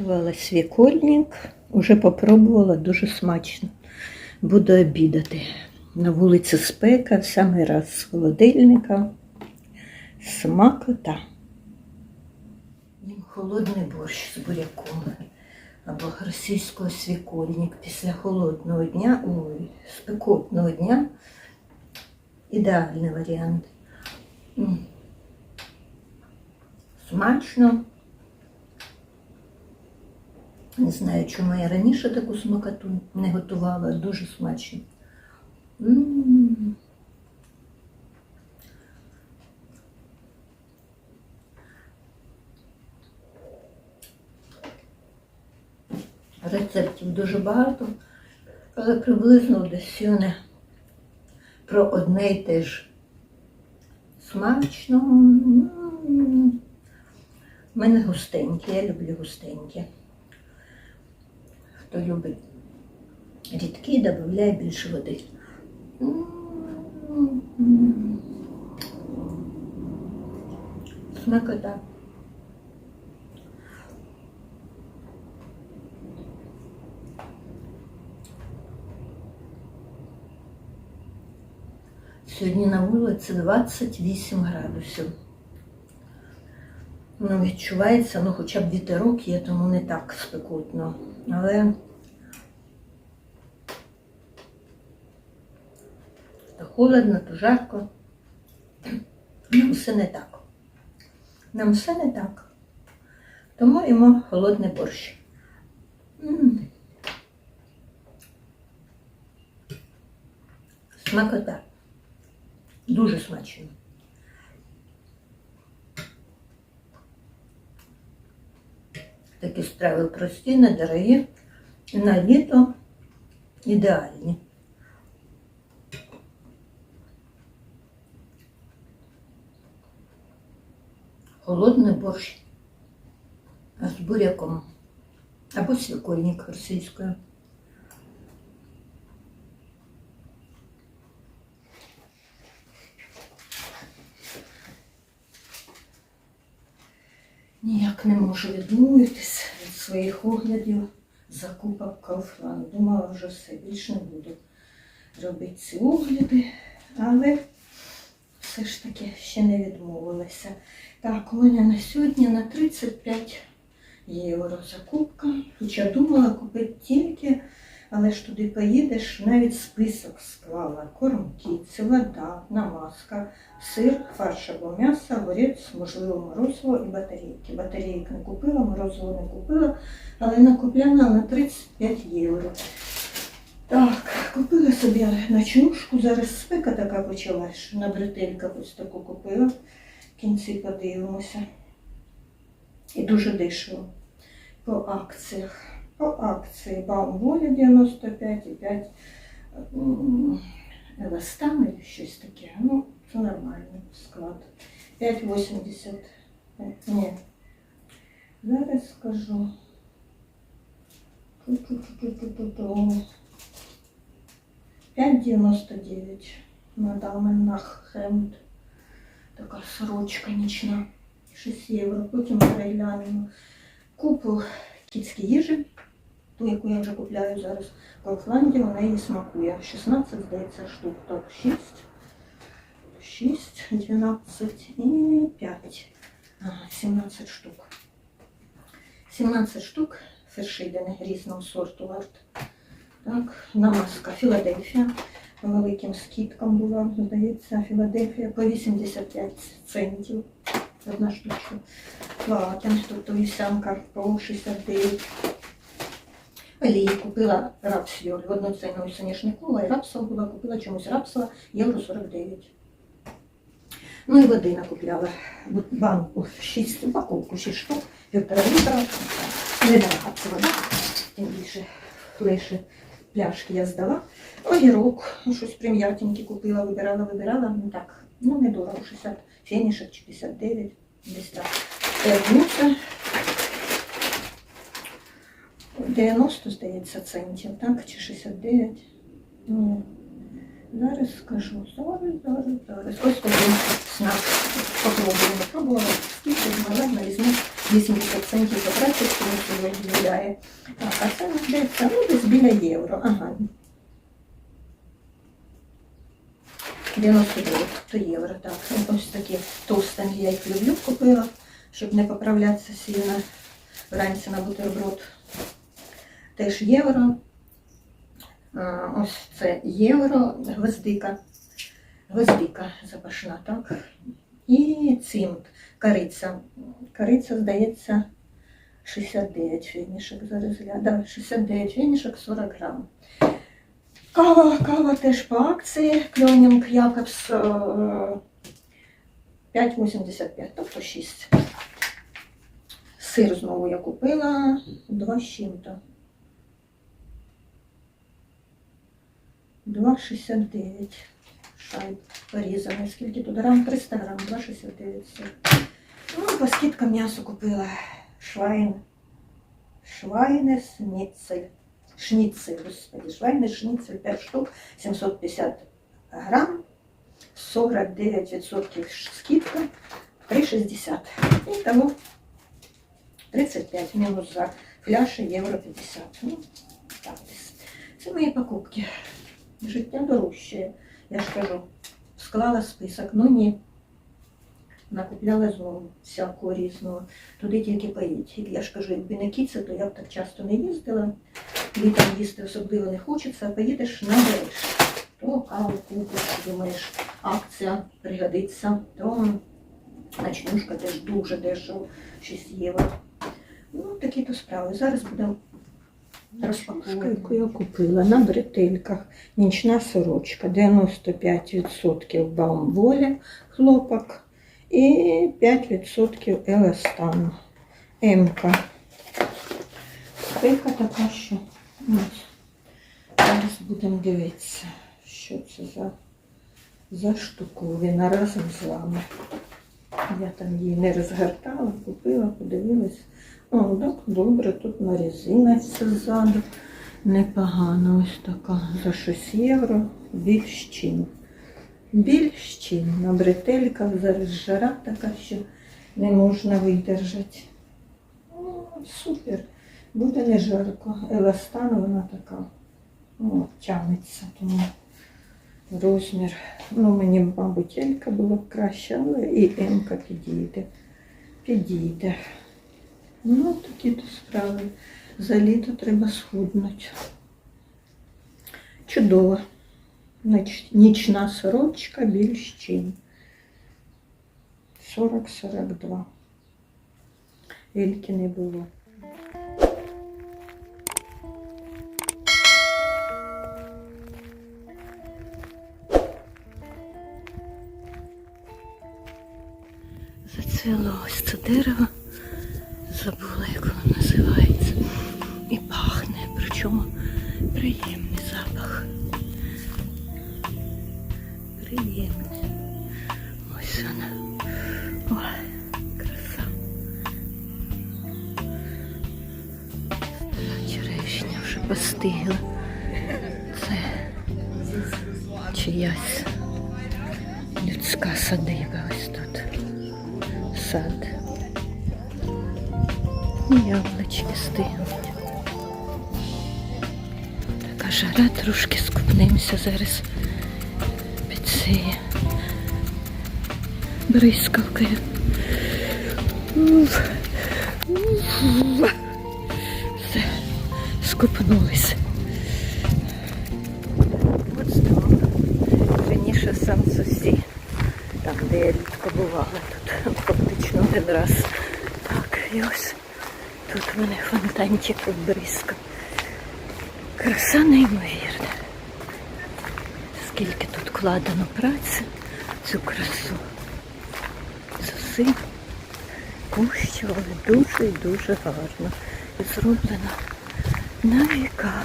Взяла свікольник, уже попробувала, дуже смачно. Буду обідати. На вулиці спека, в самий раз з холодильника. Смакота. Холодний борщ з буряком або російського свікольник після холодного дня, ой, спекотного дня. Ідеальний варіант. Смачно. Не знаю, чому я раніше таку смакоту не готувала, дуже смачно. Рецептів дуже багато, але приблизно десь вони про одне й те ж. Смачно. У мене густенькі, я люблю густенькі. Хто любить рідкі, додає більше води. Смакота. Сьогодні на вулиці 28 градусів. Ну, відчувається, ну хоча б вітерок є, тому не так спекотно. Але то холодно, то жарко. Нам все не так. Нам все не так. Тому їмо холодний борщ. Смакота. Дуже смачно. Такі страви прості, недорогі, на літо ідеальні. Холодний борщ з буряком або свікольник російською. Ніяк не можу відмовитись від своїх оглядів закупок Kaufland. Думала вже все, більше не буду робити ці огляди, але все ж таки ще не відмовилася. Так, у мене на сьогодні на 35 євро закупка. Хоча думала купити тільки, але ж туди поїдеш, навіть список склала. Корм кіці, вода, намазка, сир, фарш або м'ясо, огурець, можливо, морозиво і батарейки. Батарейок не купила, морозиво не купила, але накупляла на 35 євро. Так, купила собі ночнушку, зараз спека така почалась, що на бретельках ось таку купила. В кінці подивимося. І дуже дешево. По акціях. По акції Баумволя 95 і 5 м, еластан і щось таке. Ну, це нормальний склад. 5,80. Е, Ні. Зараз скажу. Ту-ту-ту-ту-ту-ту. 5,99. Мадам Нах Хемд. Така сорочка нічна. 6 євро. Потім переглянемо. Купу кітські їжі, ту, яку я вже купляю зараз в Kaufland, вона їй смакує. 16, здається, штук. Так, 6, 6, 12 і 5. 17 штук. 17 штук фершидини різного сорту варт. Так, намазка Філадельфія. Великим скидкам була, здається, Філадельфія по 85 центів. Одна штучка. Платин, тобто вівсянка по 69. Олії купила рапсію в одноцінному соняшнику, і рапсова була, купила чомусь рапсова, євро 49. Ну і води накупляла. Банку 6 упаковку, 6 штук, півтора літра. Недорога це вода, тим більше лише пляшки я здала. Огірок, ну, щось прим'ятеньке купила, вибирала, вибирала. Ну так, ну недорого, 60 фенішек чи 59, десь так. Термуса 90, здається, центів, так, чи 69. Ну, зараз скажу. Зараз, зараз, зараз. Ось такий снак. Попробуємо. Пробувала. Скільки, наверное, візьму 80 центів за працю сьогодні відмовляє. Так, а це йдеться, ну, десь біля євро. Ага. 99 то євро, так. Ось такі товстенькі, я їх люблю, купила, щоб не поправлятися сильно вранці на бутерброд. Теж євро. Ось це євро, гвоздика. Гвоздика запашна, так? І цимт, кориця. Кориця, здається, 69 фінішок зараз. Да, 69 фінішок, 40 грам. Кава, кава теж по акції. Кльонінг Якобс е, 5,85, тобто 6. Сир знову я купила 2 з чим-то. 2,69 шайб порізаний. Скільки тут грам? 300 грам, 2,69 сир. Ну, по скидкам м'ясо купила швайн. Швайне сніцель. Шніцель, господи, швайне шніцель 5 штук, 750 грам, 49% скидка, 3,60. І тому 35 мінус за фляші євро 50. Ну, так. Це мої покупки. Життя дорожче. Я ж кажу, склала список, ну ні. Накупляла знову всякого різного. Туди тільки поїдь. Я ж кажу, якби не кіця, то я б так часто не їздила. Літом їсти особливо не хочеться, а поїдеш набереш. То каву купиш, думаєш, акція пригодиться, то начнушка теж дуже дешево, 6 євро. Ну, такі то справи. Зараз будемо розпаковувати. яку я купила на бретельках. Нічна сорочка, 95% баумволя, хлопок і 5% еластан. М-ка. Спека така, що ось. Зараз будемо дивитися, що це за, за штуковина разом з вами. Я там її не розгортала, купила, подивилась. О, так, добре, тут на резиночці ззаду. Непогано ось така. За 6 євро. Більш чим. Більш чим. На бретельках зараз жара така, що не можна видержати. О, супер. Буде не жарко. Еластан вона така. О, тягнеться, тому розмір. Ну, мені, мабуть, Елька було б краще, але і М-ка підійде. Підійде. Ну, такі то справи. За літо треба схуднути. Чудово. Нічна сорочка більш чим. 40-42. Ельки не було. Це дерево. Забула, як воно називається. І пахне, причому приємний запах. Приємний. Ось вона. Ой, краса. Стара черешня вже постигла. Це чиясь людська садиба ось тут. Сад. І яблучки стигнуть. Така жара, трошки скупнимося зараз під цією бризкавкою. Все, скупнулися. От здорово. Раніше сам сусід, там, де я рідко бувала, тут фактично один раз. Так, і ось тут в мене фонтанчик бризка. Краса неймовірна. Скільки тут вкладено праці цю красу. Зусиль кущували дуже і дуже гарно. І зроблено на віка.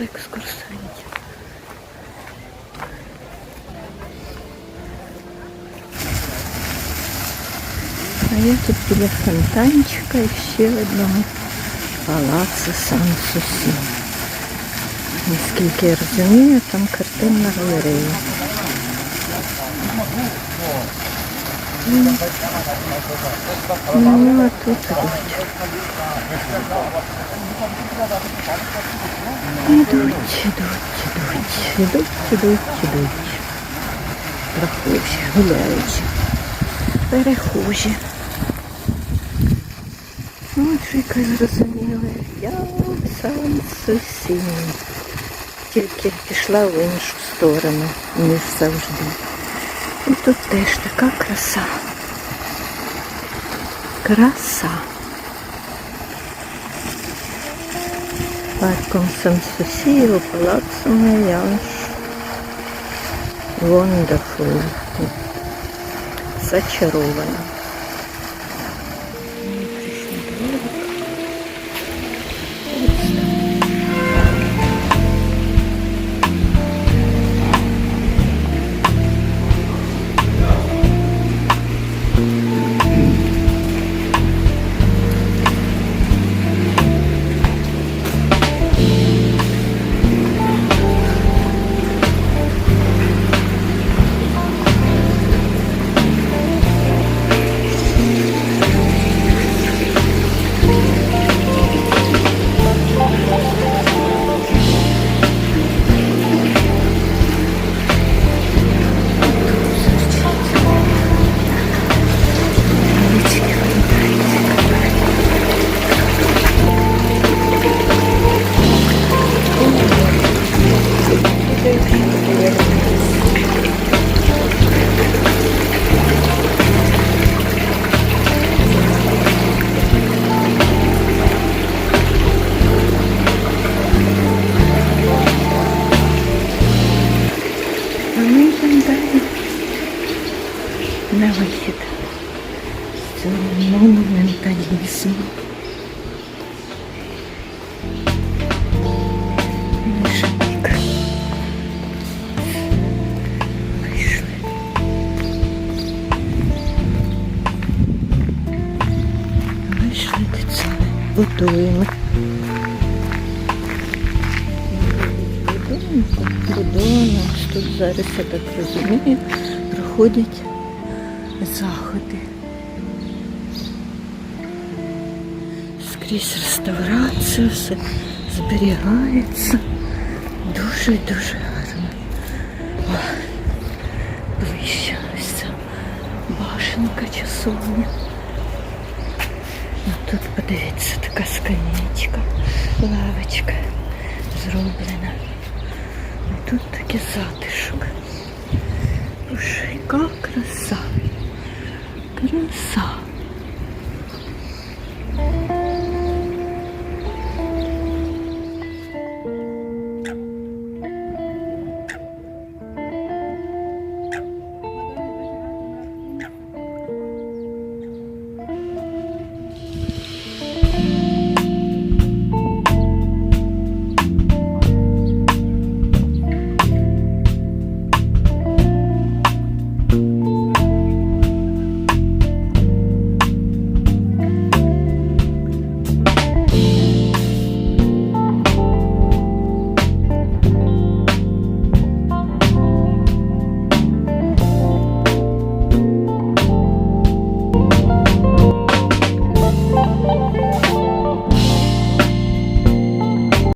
Екскурсантів. А я тут біля фонтанчика і ще одного палацу Сан-Сусі. Наскільки я розумію, там картинна галерея. Ну, тут ідуть. Ідуть, ідуть, ідуть, ідуть, ідуть. Прохожі, гуляючі, перехожі. Чекай, зрозуміли. Я сам сусід. Тільки пішла в іншу сторону, ніж завжди. І тут теж така краса. Краса. Парком Сан-Сусіо, палацом Янш. Wonderful. Зачарована. на вихід з цього монументалізму. Вишенька. Вийшли. Вийшли до цього. Будуємо. Будинку, будуємо. Тут зараз, я так розумію, проходять заходи. Скрізь реставрація, все зберігається. Дуже-дуже гарно. О, ближче башенка часовня. А тут подивіться, така скам'ячка, лавочка зроблена. І тут такий затишок. Боже, яка краса. Краса.